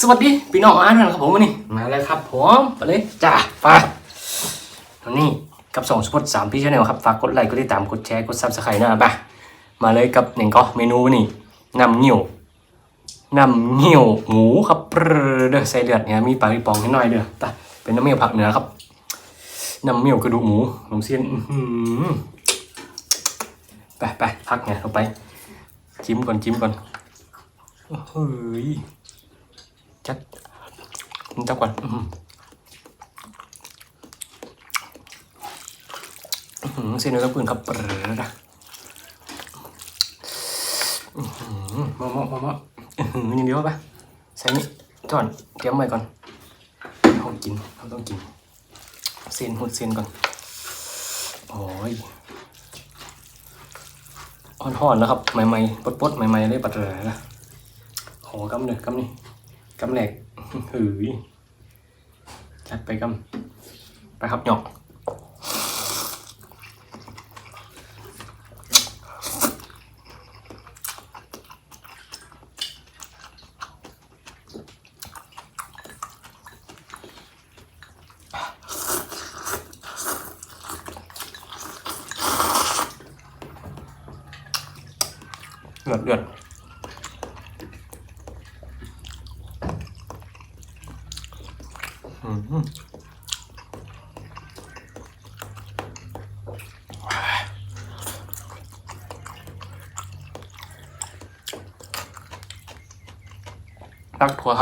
สวัสดีพี่น้องอาร์ตนะครับผมวันนี้มาแล้วครับผมไปเลยจ้าไปวันนี้กับสองสปอตสามพี่ชาแนลครับฝากกดไลค์กดติดตามกดแชร์กดซับสไครต์นะไปมาเลยกับหนึ่งก็เมนูนี่นำเงี้ยวนำเงี้ยวหมูครับเปรอเด้อใส่เลือดเนี่ยมีปลาปีปองนิดหน่อยเด้อแต่เป็นน้ำเมี่ยวผักเหนือครับนำเมี่ยวกระดูกหมูหนมเส้นไปไปพักเนี่ยเอาไปจิ้มก่อนจิ้มก่อนเฮ้ย จัดจับก่อนอื้อหืออื้อหือเส้นเนื้อกับปืนครับเปรอนะอื้อหือมามอื้อหืออย่างเดียวปะใส่นี่จอนเตรียมไว้ก่อนเรากินเราต้องกิน เส้นหุดเส้นก่อน โอ้ยอ่อนๆนะครับ ใหม่ๆปดๆใหม่ๆเลยปัดเลยนะขอกำเลยกำนี่ กำแหลกหืยจัดไปกำไปครับหยอกเลือดเลือด อืมรักทัว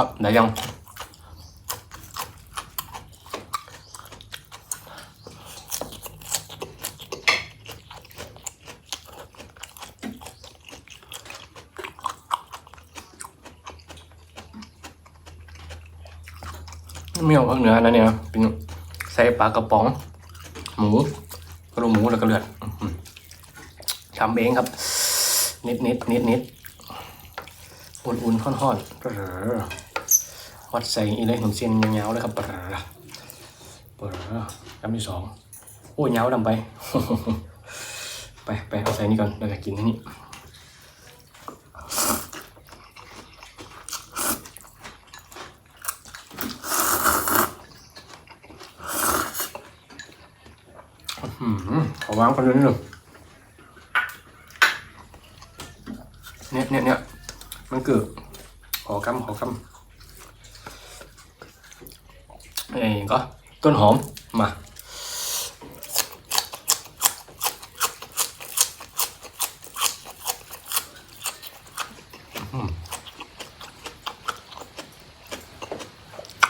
ไม่เอาภาคเหนือนะเนี่ยเป็นใส่ปลากระป๋อง หมูกระดูกหมูแล้วก็เลือดทำเองครับ นิดนิดนิดนิดอุ่นอุ่นห่อนห่อนๆปรวัดใส่อีเลยหนุ่มเส้นยาวๆเลยครับเปรอเปรอกำที่สองโอ้ยยาวดำไป ไปไปเอาใส่นี่ก่อนแล้วก็กินที่นี่ อืมขอ วางคนเดียวนิดหนึ่งเนี่ยเนี่ยเนี่ยมันเกิดขอกำขอกำไอ้ก็ต้นหอมมา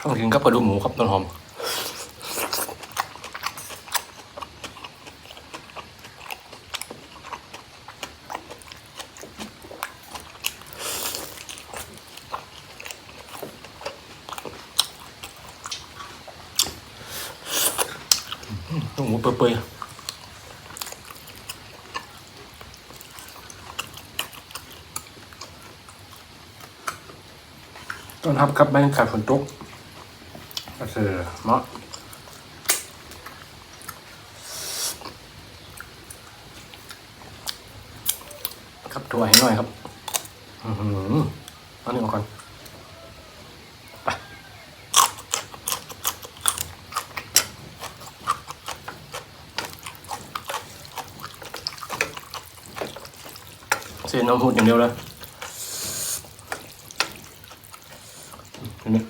ต้องกินกับกระดูกหมูครับต้นหอมหมูเปื่อยๆ ต้อนรับครับบรรยากาศฝนตกก็คือเนาะครับถั่วให้หน่อยครับอือหือเอาหนึ่งก่อนเส้นน้ำหูดอย่างเดียวเลยอันนี้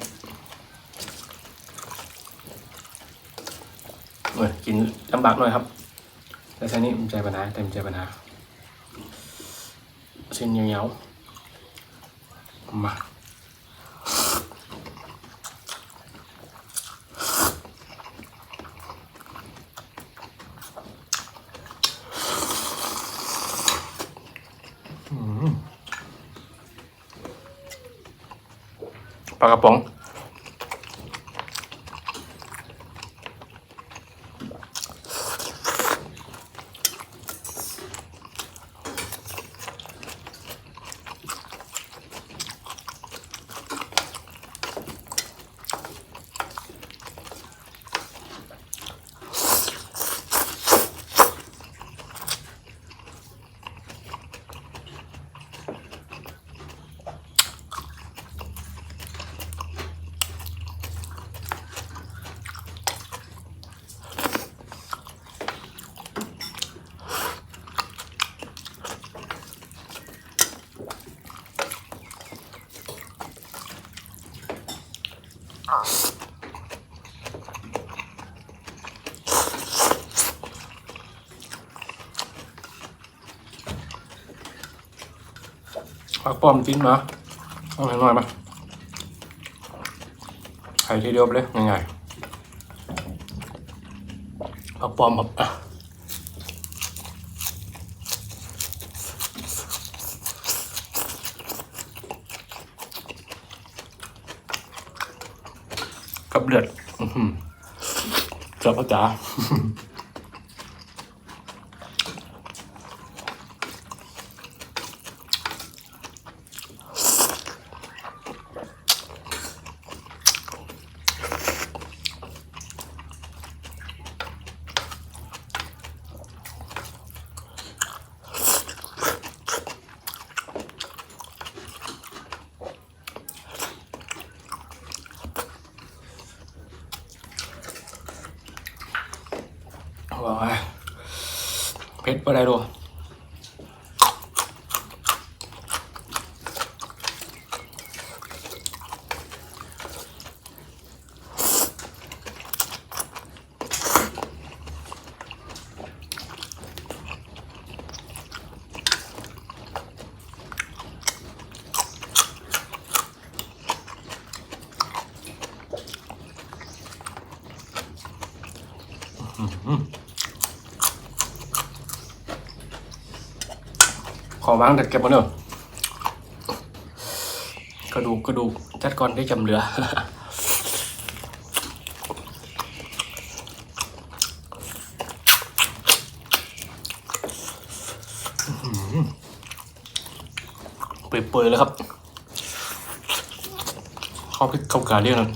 เออกินลำ บากหน่อยครับ แต่ใช้นี้มันใจปัญหาเต็มใจปัญหาเส้นยาวๆมาปลากระป๋อง ผักป้อมจิ้นมาเอาหน่อยมาไข่ทีเดียวไปเลยง่ายๆผักป้อมแบบกับเลือดเจ้าพระจ๋า ว้าย เผ็ดปะไรดู ขอวางเด็ดเก็บมาเนอะกระดูกกระดูกจัดก่อนได้จำเหลือเปื่อยๆแล้วครับ ข้าวพริกข้าวกาเรียกนั้น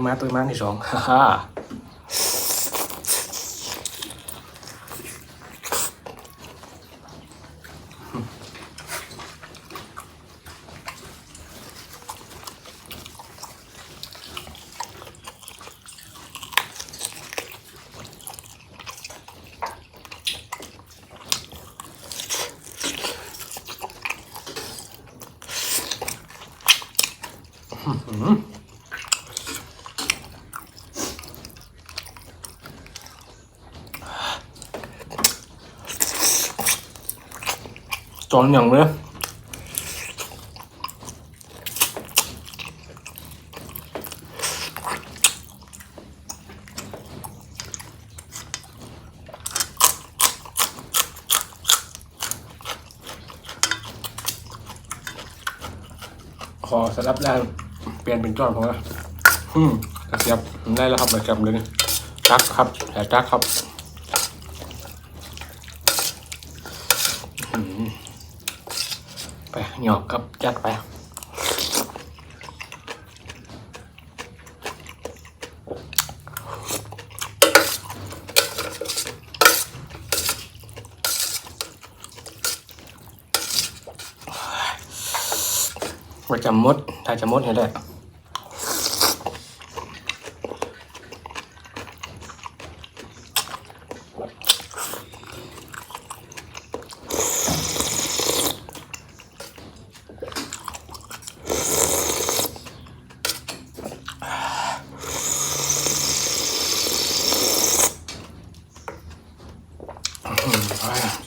ตัวไอ้มาตัวไอ้มาที่สองฮ่าฮ่า จอนอย่างเลยขอสลับได้เปลี่ยนเป็นจอนเพราะว่าอืมกระเทียบได้แล้วครับกระเทียบเลยนี่จักครับแต่จักครับ ไป หยอกกับจัดไปว่าจะมด ถ้าจะมดเห็นได้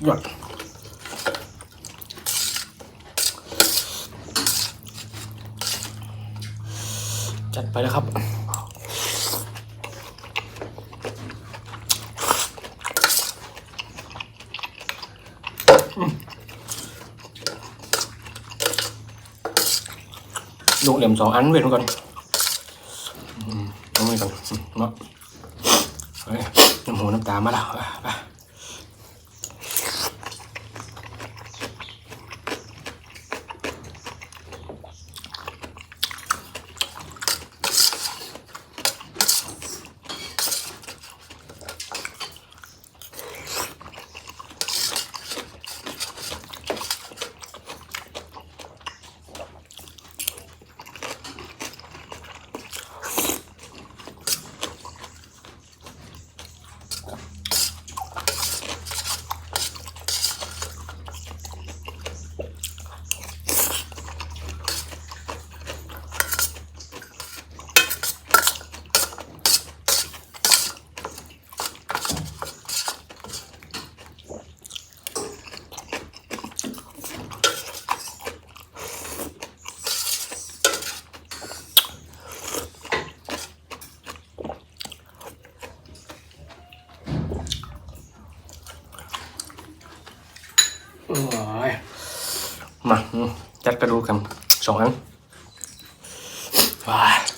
หยอด จัดไปแล้วครับลูกเหลี่ยมสองอันเว้นก่อนอืมเอาไว้ก่อนเนาะเฮ้ยน้ำหูน้ำตามาแล้วไป ว้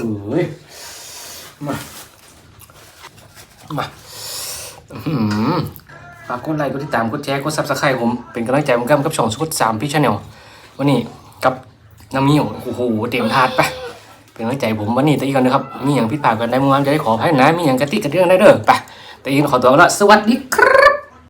ายโอ้ยมา มาอื้อหือฝากกดไลค์กดติดตามกดแชร์กดซับสไครต์ผม เป็นกำลังใจผมกับกับช่องสุดสามพี่ชาแนลวันนี้กับน้ำมีวโอ้โหเตรียมถาดไปเป็นกำลังใจผมวันนี้แต่อีกันนะครับ มีอย่างผิดพลาดกันได้เมื่อวานจะได้ขออภัยนะ มีอย่างกระติกกระเรื่องได้เด้อไปแต่อีกขอตัวแล้วสวัสดีครับ